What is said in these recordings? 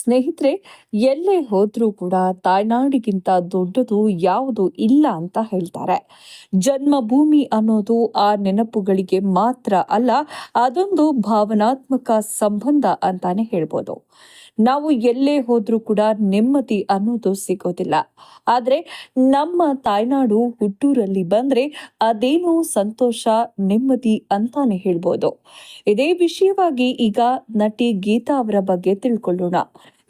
ಸ್ನೇಹಿತರೆ, ಎಲ್ಲೇ ಹೋದ್ರೂ ಕೂಡ ತಾಯ್ನಾಡಿಗಿಂತ ದೊಡ್ಡದು ಯಾವುದು ಇಲ್ಲ ಅಂತ ಹೇಳ್ತಾರೆ. ಜನ್ಮಭೂಮಿ ಅನ್ನೋದು ಆ ನೆನಪುಗಳಿಗೆ ಮಾತ್ರ ಅಲ್ಲ, ಅದೊಂದು ಭಾವನಾತ್ಮಕ ಸಂಬಂಧ ಅಂತಾನೆ ಹೇಳ್ಬೋದು. ನಾವು ಎಲ್ಲೇ ಹೋದ್ರೂ ಕೂಡ ನೆಮ್ಮದಿ ಅನ್ನೋದು ಸಿಗೋದಿಲ್ಲ. ಆದರೆ ನಮ್ಮ ತಾಯ್ನಾಡು ಹುಟ್ಟೂರಲ್ಲಿ ಬಂದ್ರೆ ಅದೇನೋ ಸಂತೋಷ, ನೆಮ್ಮದಿ ಅಂತಾನೆ ಹೇಳ್ಬೋದು. ಇದೇ ವಿಷಯವಾಗಿ ಈಗ ನಟಿ ಗೀತಾ ಅವರ ಬಗ್ಗೆ ತಿಳ್ಕೊಳ್ಳೋಣ.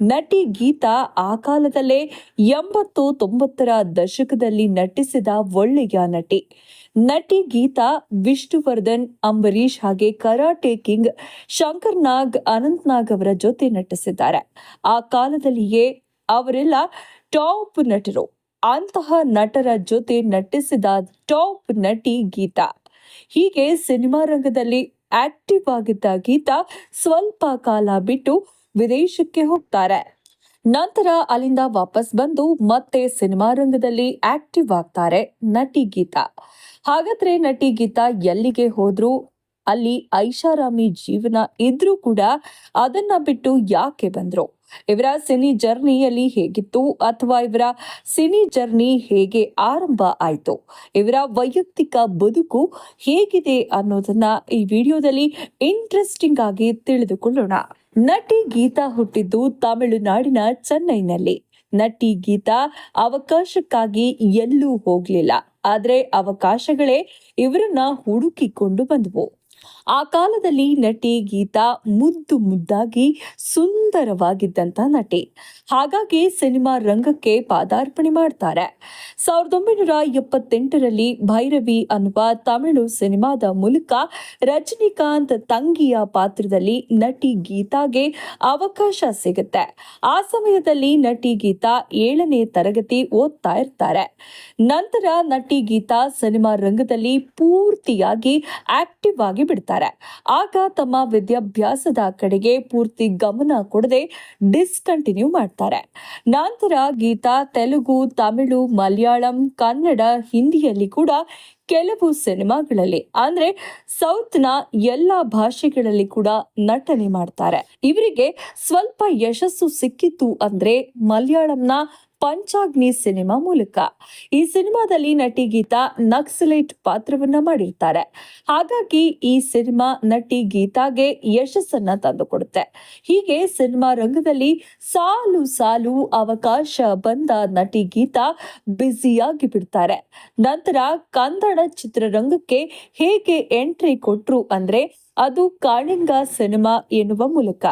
ನಟಿ ಗೀತಾ ಆ ಕಾಲದಲ್ಲೇ ಎಂಬತ್ತು ತೊಂಬತ್ತರ ದಶಕದಲ್ಲಿ ನಟಿಸಿದ ಒಳ್ಳೆಯ ನಟಿ. ನಟಿ ಗೀತಾ, ವಿಷ್ಣುವರ್ಧನ್, ಅಂಬರೀಷ್ ಹಾಗೆ ಕರಾಟೆ ಕಿಂಗ್ ಶಂಕರ್ ನಾಗ್, ಅನಂತ್ ನಾಗ್ ಅವರ ಜೊತೆ ನಟಿಸಿದ್ದಾರೆ. ಆ ಕಾಲದಲ್ಲಿಯೇ ಅವರೆಲ್ಲ ಟಾಪ್ ನಟರು. ಅಂತಹ ನಟರ ಜೊತೆ ನಟಿಸಿದ ಟಾಪ್ ನಟಿ ಗೀತಾ. ಹೀಗೆ ಸಿನಿಮಾ ರಂಗದಲ್ಲಿ ಆಕ್ಟಿವ್ ಆಗಿದ್ದ ಗೀತಾ ಸ್ವಲ್ಪ ಕಾಲ ಬಿಟ್ಟು ವಿದೇಶಕ್ಕೆ ಹೋಗ್ತಾರೆ. ನಂತರ ಅಲ್ಲಿಂದ ವಾಪಸ್ ಬಂದು ಮತ್ತೆ ಸಿನಿಮಾ ರಂಗದಲ್ಲಿ ಆಕ್ಟಿವ್ ಆಗ್ತಾರೆ ನಟಿ ಗೀತಾ. ಹಾಗಾದ್ರೆ ನಟಿ ಗೀತಾ ಎಲ್ಲಿಗೆ ಹೋದ್ರು? ಅಲ್ಲಿ ಐಷಾರಾಮಿ ಜೀವನ ಇದ್ರೂ ಕೂಡ ಅದನ್ನ ಬಿಟ್ಟು ಯಾಕೆ ಬಂದ್ರು? ಇವರ ಸಿನಿ ಜರ್ನಿಯಲ್ಲಿ ಹೇಗಿತ್ತು ಅಥವಾ ಇವರ ಸಿನಿ ಜರ್ನಿ ಹೇಗೆ ಆರಂಭ ಆಯ್ತು? ಇವರ ವೈಯಕ್ತಿಕ ಬದುಕು ಹೇಗಿದೆ ಅನ್ನೋದನ್ನ ಈ ವಿಡಿಯೋದಲ್ಲಿ ಇಂಟ್ರೆಸ್ಟಿಂಗ್ ಆಗಿ ತಿಳಿದುಕೊಳ್ಳೋಣ. ನಟಿ ಗೀತಾ ಹುಟ್ಟಿದ್ದು ತಮಿಳುನಾಡಿನ ಚೆನ್ನೈನಲ್ಲಿ. ನಟಿ ಗೀತಾ ಅವಕಾಶಕ್ಕಾಗಿ ಎಲ್ಲೂ ಹೋಗ್ಲಿಲ್ಲ. ಆದ್ರೆ ಅವಕಾಶಗಳೇ ಇವರನ್ನ ಹುಡುಕಿಕೊಂಡು ಬಂದವು. ಆ ಕಾಲದಲ್ಲಿ ನಟಿ ಗೀತಾ ಮುದ್ದು ಮುದ್ದಾಗಿ ಸುಂದರವಾಗಿದ್ದಂಥ ನಟಿ. ಹಾಗಾಗಿ ಸಿನಿಮಾ ರಂಗಕ್ಕೆ ಪಾದಾರ್ಪಣೆ ಮಾಡ್ತಾರೆ. ಸಾವಿರದ ಒಂಬೈನೂರ ಎಪ್ಪತ್ತೆಂಟರಲ್ಲಿ ಭೈರವಿ ಅನ್ನುವ ತಮಿಳು ಸಿನಿಮಾದ ಮೂಲಕ ರಜನಿಕಾಂತ್ ತಂಗಿಯ ಪಾತ್ರದಲ್ಲಿ ನಟಿ ಗೀತಾಗೆ ಅವಕಾಶ ಸಿಗುತ್ತೆ. ಆ ಸಮಯದಲ್ಲಿ ನಟಿ ಗೀತಾ ಏಳನೇ ತರಗತಿ ಓದ್ತಾ ಇರ್ತಾರೆ. ನಂತರ ನಟಿ ಗೀತಾ ಸಿನಿಮಾ ರಂಗದಲ್ಲಿ ಪೂರ್ತಿಯಾಗಿ ಆಕ್ಟಿವ್ ಆಗಿ ಬಿಡ್ತಾರೆ. ಆಗ ತಮ್ಮ ವಿದ್ಯಾಭ್ಯಾಸದ ಕಡೆಗೆ ಪೂರ್ತಿ ಗಮನ ಕೊಡದೆ ಡಿಸ್ಕಂಟಿನ್ಯೂ ಮಾಡ್ತಾರೆ. ನಂತರ ಗೀತಾ ತೆಲುಗು, ತಮಿಳು, ಮಲಯಾಳಂ, ಕನ್ನಡ, ಹಿಂದಿಯಲ್ಲಿ ಕೂಡ ಕೆಲವು ಸಿನಿಮಾಗಳಲ್ಲಿ, ಅಂದ್ರೆ ಸೌತ್ನ ಎಲ್ಲ ಭಾಷೆಗಳಲ್ಲಿ ಕೂಡ ನಟನೆ ಮಾಡ್ತಾರೆ. ಇವರಿಗೆ ಸ್ವಲ್ಪ ಯಶಸ್ಸು ಸಿಕ್ಕಿತ್ತು ಅಂದ್ರೆ ಮಲಯಾಳಂನ ಪಂಚಾಗ್ನಿ ಸಿನಿಮಾ ಮೂಲಕ. ಈ ಸಿನಿಮಾದಲ್ಲಿ ನಟಿ ಗೀತಾ ನಕ್ಸಲೇಟ್ ಪಾತ್ರವನ್ನ ಮಾಡಿರ್ತಾರೆ. ಹಾಗಾಗಿ ಈ ಸಿನಿಮಾ ನಟಿ ಗೀತಾಗೆ ಯಶಸ್ಸನ್ನ ತಂದುಕೊಡುತ್ತೆ. ಹೀಗೆ ಸಿನಿಮಾ ರಂಗದಲ್ಲಿ ಸಾಲು ಸಾಲು ಅವಕಾಶ ಬಂದ ನಟಿ ಗೀತಾ ಬ್ಯುಸಿಯಾಗಿ ಬಿಡ್ತಾರೆ. ನಂತರ ಕನ್ನಡ ಚಿತ್ರರಂಗಕ್ಕೆ ಹೇಗೆ ಎಂಟ್ರಿ ಕೊಟ್ರು ಅಂದ್ರೆ ಅದು ಕಾಳಿಂಗ ಸಿನಿಮಾ ಎನ್ನುವ ಮೂಲಕ.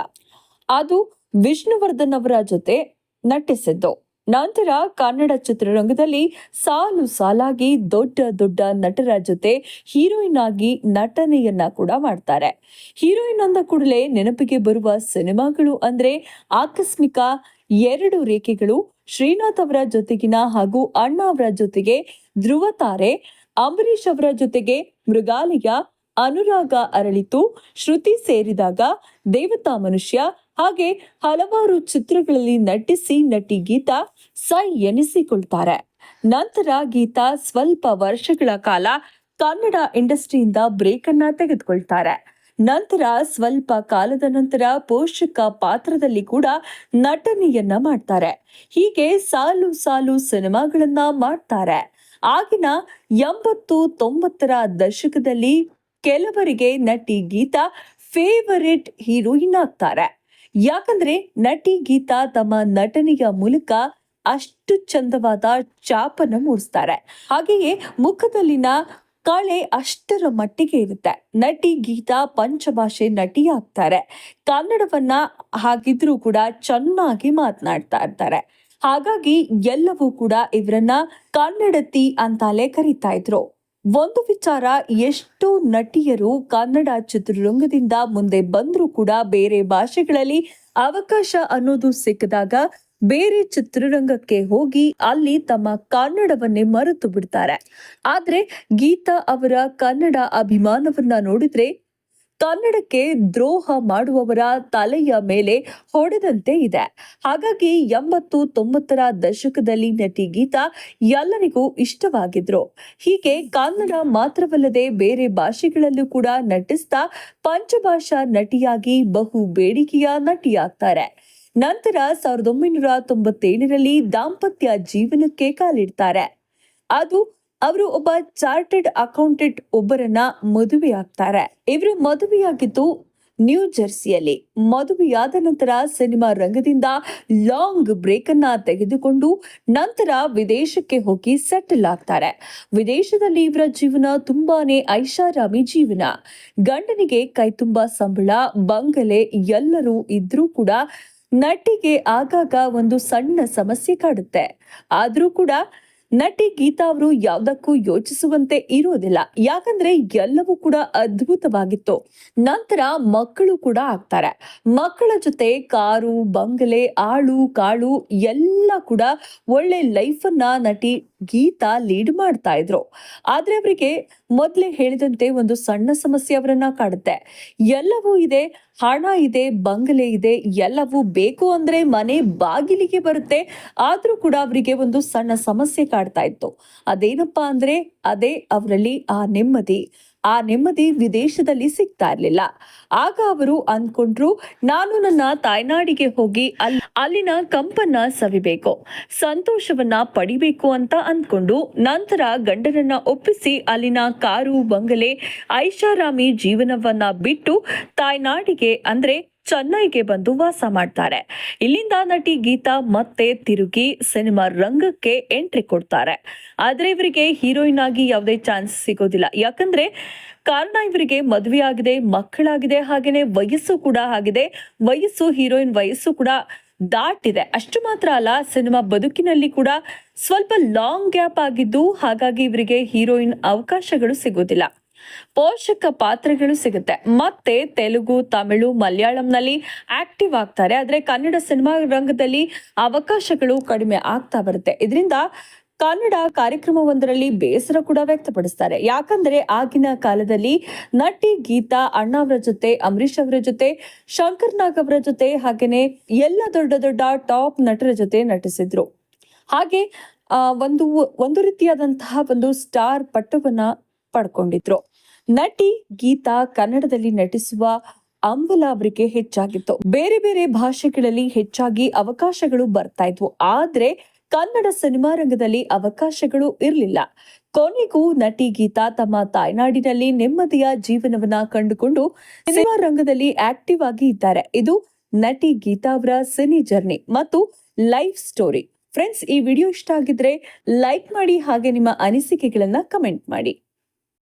ಅದು ವಿಷ್ಣುವರ್ಧನ್ ಅವರ ಜೊತೆ ನಟಿಸಿದ್ದು. ನಂತರ ಕನ್ನಡ ಚಿತ್ರರಂಗದಲ್ಲಿ ಸಾಲು ಸಾಲಾಗಿ ದೊಡ್ಡ ದೊಡ್ಡ ನಟರ ಜೊತೆ ಹೀರೋಯಿನ್ ಆಗಿ ನಟನೆಯನ್ನ ಕೂಡ ಮಾಡ್ತಾರೆ. ಹೀರೋಯಿನ್ ಅಂದ ಕೂಡಲೇ ನೆನಪಿಗೆ ಬರುವ ಸಿನಿಮಾಗಳು ಅಂದ್ರೆ ಆಕಸ್ಮಿಕ ಎರಡು ರೇಖೆಗಳು ಶ್ರೀನಾಥ್ ಅವರ ಜೊತೆಗಿನ ಹಾಗೂ ಅಣ್ಣ ಅವರ ಜೊತೆಗೆ ಧ್ರುವ ತಾರೆ, ಅಂಬರೀಷ್ ಅವರ ಜೊತೆಗೆ ಮೃಗಾಲಯ ಅನುರಾಗ ಅರಳಿತು. ಶ್ರುತಿ ಸೇರಿದಾಗ ದೇವತಾ ಮನುಷ್ಯ ಹಾಗೆ ಹಲವಾರು ಚಿತ್ರಗಳಲ್ಲಿ ನಟಿಸಿ ನಟಿ ಗೀತಾ ಸೈ ಎನಿಸಿಕೊಳ್ತಾರೆ. ನಂತರ ಗೀತಾ ಸ್ವಲ್ಪ ವರ್ಷಗಳ ಕಾಲ ಕನ್ನಡ ಇಂಡಸ್ಟ್ರಿಯಿಂದ ಬ್ರೇಕ್ ಅನ್ನ ತೆಗೆದುಕೊಳ್ತಾರೆ. ನಂತರ ಸ್ವಲ್ಪ ಕಾಲದ ನಂತರ ಪೋಷಕ ಪಾತ್ರದಲ್ಲಿ ಕೂಡ ನಟನೆಯನ್ನ ಮಾಡ್ತಾರೆ. ಹೀಗೆ ಸಾಲು ಸಾಲು ಸಿನಿಮಾಗಳನ್ನ ಮಾಡ್ತಾರೆ. ಆಗಿನ ಎಂಬತ್ತು ತೊಂಬತ್ತರ ದಶಕದಲ್ಲಿ ಕೆಲವರಿಗೆ ನಟಿ ಗೀತಾ ಫೇವರಿಟ್ ಹೀರೋಯಿನ್ ಆಗ್ತಾರೆ. ಯಾಕಂದ್ರೆ ನಟಿ ಗೀತಾ ತಮ್ಮ ನಟನೆಯ ಮೂಲಕ ಅಷ್ಟು ಚಂದವಾದ ಚಾಪನ ಮೂಡಿಸ್ತಾರೆ. ಹಾಗೆಯೇ ಮುಖದಲ್ಲಿನ ಕಳೆ ಅಷ್ಟರ ಮಟ್ಟಿಗೆ ಇರುತ್ತೆ. ನಟಿ ಗೀತಾ ಪಂಚಭಾಷೆ ನಟಿ ಆಗ್ತಾರೆ. ಕನ್ನಡವನ್ನ ಹಾಗಿದ್ರೂ ಕೂಡ ಚೆನ್ನಾಗಿ ಮಾತನಾಡ್ತಾ ಇರ್ತಾರೆ. ಹಾಗಾಗಿ ಎಲ್ಲವೂ ಕೂಡ ಇವರನ್ನ ಕನ್ನಡತಿ ಅಂತಾಲೆ ಕರೀತಾ ಇದ್ರು. ಒಂದು ವಿಚಾರ, ಎಷ್ಟು ನಟಿಯರು ಕನ್ನಡ ಚಿತ್ರರಂಗದಿಂದ ಮುಂದೆ ಬಂದರೂ ಕೂಡ ಬೇರೆ ಭಾಷೆಗಳಲ್ಲಿ ಅವಕಾಶ ಅನ್ನೋದು ಸಿಕ್ಕಿದಾಗ ಬೇರೆ ಚಿತ್ರರಂಗಕ್ಕೆ ಹೋಗಿ ಅಲ್ಲಿ ತಮ್ಮ ಕನ್ನಡವನ್ನೇ ಮರೆತು ಬಿಡ್ತಾರೆ. ಆದ್ರೆ ಗೀತಾ ಅವರ ಕನ್ನಡ ಅಭಿಮಾನವನ್ನ ನೋಡಿದ್ರೆ ಕನ್ನಡಕ್ಕೆ ದ್ರೋಹ ಮಾಡುವವರ ತಲೆಯ ಮೇಲೆ ಹೊಡೆದಂತೆ ಇದೆ. ಹಾಗಾಗಿ ಎಂಬತ್ತು ತೊಂಬತ್ತರ ದಶಕದಲ್ಲಿ ನಟಿ ಗೀತಾ ಎಲ್ಲರಿಗೂ ಇಷ್ಟವಾಗಿದ್ರು. ಹೀಗೆ ಕನ್ನಡ ಮಾತ್ರವಲ್ಲದೆ ಬೇರೆ ಭಾಷೆಗಳಲ್ಲೂ ಕೂಡ ನಟಿಸ್ತಾ ಪಂಚಭಾಷಾ ನಟಿಯಾಗಿ ಬಹು ಬೇಡಿಕೆಯ ನಟಿಯಾಗ್ತಾರೆ. ನಂತರ ಸಾವಿರದ ಒಂಬೈನೂರ ತೊಂಬತ್ತೇಳರಲ್ಲಿ ದಾಂಪತ್ಯ ಜೀವನಕ್ಕೆ ಕಾಲಿಡ್ತಾರೆ. ಅದು ಅವರು ಒಬ್ಬ ಚಾರ್ಟೆಡ್ ಅಕೌಂಟೆಂಟ್ ಒಬ್ಬರನ್ನ ಮದುವೆಯಾಗ್ತಾರೆ. ಇವರು ಮದುವೆಯಾಗಿದ್ದು ನ್ಯೂ ಜರ್ಸಿಯಲ್ಲಿ. ಮದುವೆಯಾದ ನಂತರ ಸಿನಿಮಾ ರಂಗದಿಂದ ಲಾಂಗ್ ಬ್ರೇಕ್ ಅನ್ನ ತೆಗೆದುಕೊಂಡು ನಂತರ ವಿದೇಶಕ್ಕೆ ಹೋಗಿ ಸೆಟಲ್ ಆಗ್ತಾರೆ. ವಿದೇಶದಲ್ಲಿ ಇವರ ಜೀವನ ತುಂಬಾನೇ ಐಷಾರಾಮಿ ಜೀವನ. ಗಂಡನಿಗೆ ಕೈ ತುಂಬಾ ಸಂಬಳ, ಬಂಗಲೆ ಎಲ್ಲರೂ ಇದ್ರೂ ಕೂಡ ನಟಿಗೆ ಆಗಾಗ ಒಂದು ಸಣ್ಣ ಸಮಸ್ಯೆ ಕಾಡುತ್ತೆ. ಆದ್ರೂ ಕೂಡ ನಟಿ ಗೀತಾ ಅವರು ಯಾವುದಕ್ಕೂ ಯೋಚಿಸುವಂತೆ ಇರೋದಿಲ್ಲ ಯಾಕಂದ್ರೆ ಎಲ್ಲವೂ ಕೂಡ ಅದ್ಭುತವಾಗಿತ್ತು. ನಂತರ ಮಕ್ಕಳು ಕೂಡ ಆಗ್ತಾರೆ. ಮಕ್ಕಳ ಜೊತೆ ಕಾರು, ಬಂಗಲೆ, ಆಳು, ಕಾಳು ಎಲ್ಲ ಕೂಡ ಒಳ್ಳೆ ಲೈಫ್ ಅನ್ನ ನಟಿ ಗೀತಾ ಲೀಡ್ ಮಾಡ್ತಾ ಇದ್ರು. ಆದ್ರೆ ಅವರಿಗೆ ಮೊದಲೇ ಹೇಳಿದಂತೆ ಒಂದು ಸಣ್ಣ ಸಮಸ್ಯೆ ಅವರನ್ನ ಕಾಡುತ್ತೆ. ಎಲ್ಲವೂ ಇದೆ, ಹಣ ಇದೆ, ಬಂಗಲೆ ಇದೆ, ಎಲ್ಲವೂ ಬೇಕು ಅಂದ್ರೆ ಮನೆ ಬಾಗಿಲಿಗೆ ಬರುತ್ತೆ. ಆದ್ರೂ ಕೂಡ ಅವರಿಗೆ ಒಂದು ಸಣ್ಣ ಸಮಸ್ಯೆ ಕಾಡ್ತಾ ಇತ್ತು. ಅದೇನಪ್ಪಾ ಅಂದ್ರೆ ಅದೇ ಅವರಲ್ಲಿ ಆ ನೆಮ್ಮದಿ. ಆ ನೆಮ್ಮದಿ ವಿದೇಶದಲ್ಲಿ ಸಿಗ್ತಾ ಇರಲಿಲ್ಲ. ಆಗ ಅವರು ಅಂದ್ಕೊಂಡ್ರು, ನಾನು ನನ್ನ ತಾಯ್ನಾಡಿಗೆ ಹೋಗಿ ಅಲ್ಲಿ ಅಲ್ಲಿನ ಕಂಪನ್ನ ಸವಿಬೇಕು. ಸಂತೋಷವನ್ನ ಪಡಿಬೇಕು ಅಂತ ಅಂದ್ಕೊಂಡು ನಂತರ ಗಂಡನನ್ನ ಒಪ್ಪಿಸಿ ಅಲ್ಲಿನ ಕಾರು, ಬಂಗಲೆ, ಐಷಾರಾಮಿ ಜೀವನವನ್ನ ಬಿಟ್ಟು ತಾಯ್ನಾಡಿಗೆ, ಅಂದ್ರೆ ಚೆನ್ನೈಗೆ ಬಂದು ವಾಸ ಮಾಡ್ತಾರೆ. ಇಲ್ಲಿಂದ ನಟಿ ಗೀತಾ ಮತ್ತೆ ತಿರುಗಿ ಸಿನಿಮಾ ರಂಗಕ್ಕೆ ಎಂಟ್ರಿ ಕೊಡ್ತಾರೆ. ಆದ್ರೆ ಇವರಿಗೆ ಹೀರೋಯಿನ್ ಆಗಿ ಯಾವುದೇ ಚಾನ್ಸ್ ಸಿಗೋದಿಲ್ಲ. ಯಾಕಂದ್ರೆ ಕಾರಣ ಇವರಿಗೆ ಮದುವೆ ಆಗಿದೆ ಮಕ್ಕಳಾಗಿದೆ, ಹಾಗೇನೆ ವಯಸ್ಸು ಕೂಡ ಆಗಿದೆ. ವಯಸ್ಸು, ಹೀರೋಯಿನ್ ವಯಸ್ಸು ಕೂಡ ದಾಟಿದೆ. ಅಷ್ಟು ಮಾತ್ರ ಅಲ್ಲ, ಸಿನಿಮಾ ಬದುಕಿನಲ್ಲಿ ಕೂಡ ಸ್ವಲ್ಪ ಲಾಂಗ್ ಗ್ಯಾಪ್ ಆಗಿದ್ದು ಹಾಗಾಗಿ ಇವರಿಗೆ ಹೀರೋಯಿನ್ ಅವಕಾಶಗಳು ಸಿಗೋದಿಲ್ಲ. ಪೋಷಕ ಪಾತ್ರಗಳು ಸಿಗುತ್ತೆ. ಮತ್ತೆ ತೆಲುಗು, ತಮಿಳು, ಮಲಯಾಳಂನಲ್ಲಿ ಆಕ್ಟಿವ್ ಆಗ್ತಾರೆ. ಆದರೆ ಕನ್ನಡ ಸಿನಿಮಾ ರಂಗದಲ್ಲಿ ಅವಕಾಶಗಳು ಕಡಿಮೆ ಆಗ್ತಾ ಬರುತ್ತೆ. ಇದರಿಂದ ಕನ್ನಡ ಕಾರ್ಯಕ್ರಮವೊಂದರಲ್ಲಿ ಬೇಸರ ಕೂಡ ವ್ಯಕ್ತಪಡಿಸ್ತಾರೆ. ಯಾಕಂದ್ರೆ ಆಗಿನ ಕಾಲದಲ್ಲಿ ನಟಿ ಗೀತಾ, ಅಣ್ಣ ಅವರ ಜೊತೆ, ಅಂಬರೀಷ್ ಅವರ ಜೊತೆ, ಶಂಕರ್ ನಾಗ್ ಅವರ ಜೊತೆ ಹಾಗೇನೆ ಎಲ್ಲ ದೊಡ್ಡ ದೊಡ್ಡ ಟಾಪ್ ನಟರ ಜೊತೆ ನಟಿಸಿದ್ರು. ಹಾಗೆ ಒಂದು ಒಂದು ರೀತಿಯಾದಂತಹ ಒಂದು ಸ್ಟಾರ್ ಪಟ್ಟವನ್ನ ಪಡ್ಕೊಂಡಿದ್ರು. ನಟಿ ಗೀತಾ ಕನ್ನಡದಲ್ಲಿ ನಟಿಸುವ ಅಂಬಲ ಅವರಿಗೆ ಹೆಚ್ಚಾಗಿತ್ತು. ಬೇರೆ ಬೇರೆ ಭಾಷೆಗಳಲ್ಲಿ ಹೆಚ್ಚಾಗಿ ಅವಕಾಶಗಳು ಬರ್ತಾ ಇದ್ವು. ಆದ್ರೆ ಕನ್ನಡ ಸಿನಿಮಾ ರಂಗದಲ್ಲಿ ಅವಕಾಶಗಳು ಇರಲಿಲ್ಲ. ಕೊನೆಗೂ ನಟಿ ಗೀತಾ ತಮ್ಮ ತಾಯ್ನಾಡಿನಲ್ಲಿ ನೆಮ್ಮದಿಯ ಜೀವನವನ್ನ ಕಂಡುಕೊಂಡು ಸಿನಿಮಾ ರಂಗದಲ್ಲಿ ಆಕ್ಟಿವ್ ಆಗಿ ಇದ್ದಾರೆ. ಇದು ನಟಿ ಗೀತಾ ಅವರ ಸಿನಿ ಜರ್ನಿ ಮತ್ತು ಲೈಫ್ ಸ್ಟೋರಿ. ಫ್ರೆಂಡ್ಸ್, ಈ ವಿಡಿಯೋ ಇಷ್ಟ ಆಗಿದ್ರೆ ಲೈಕ್ ಮಾಡಿ ಹಾಗೆ ನಿಮ್ಮ ಅನಿಸಿಕೆಗಳನ್ನ ಕಮೆಂಟ್ ಮಾಡಿ.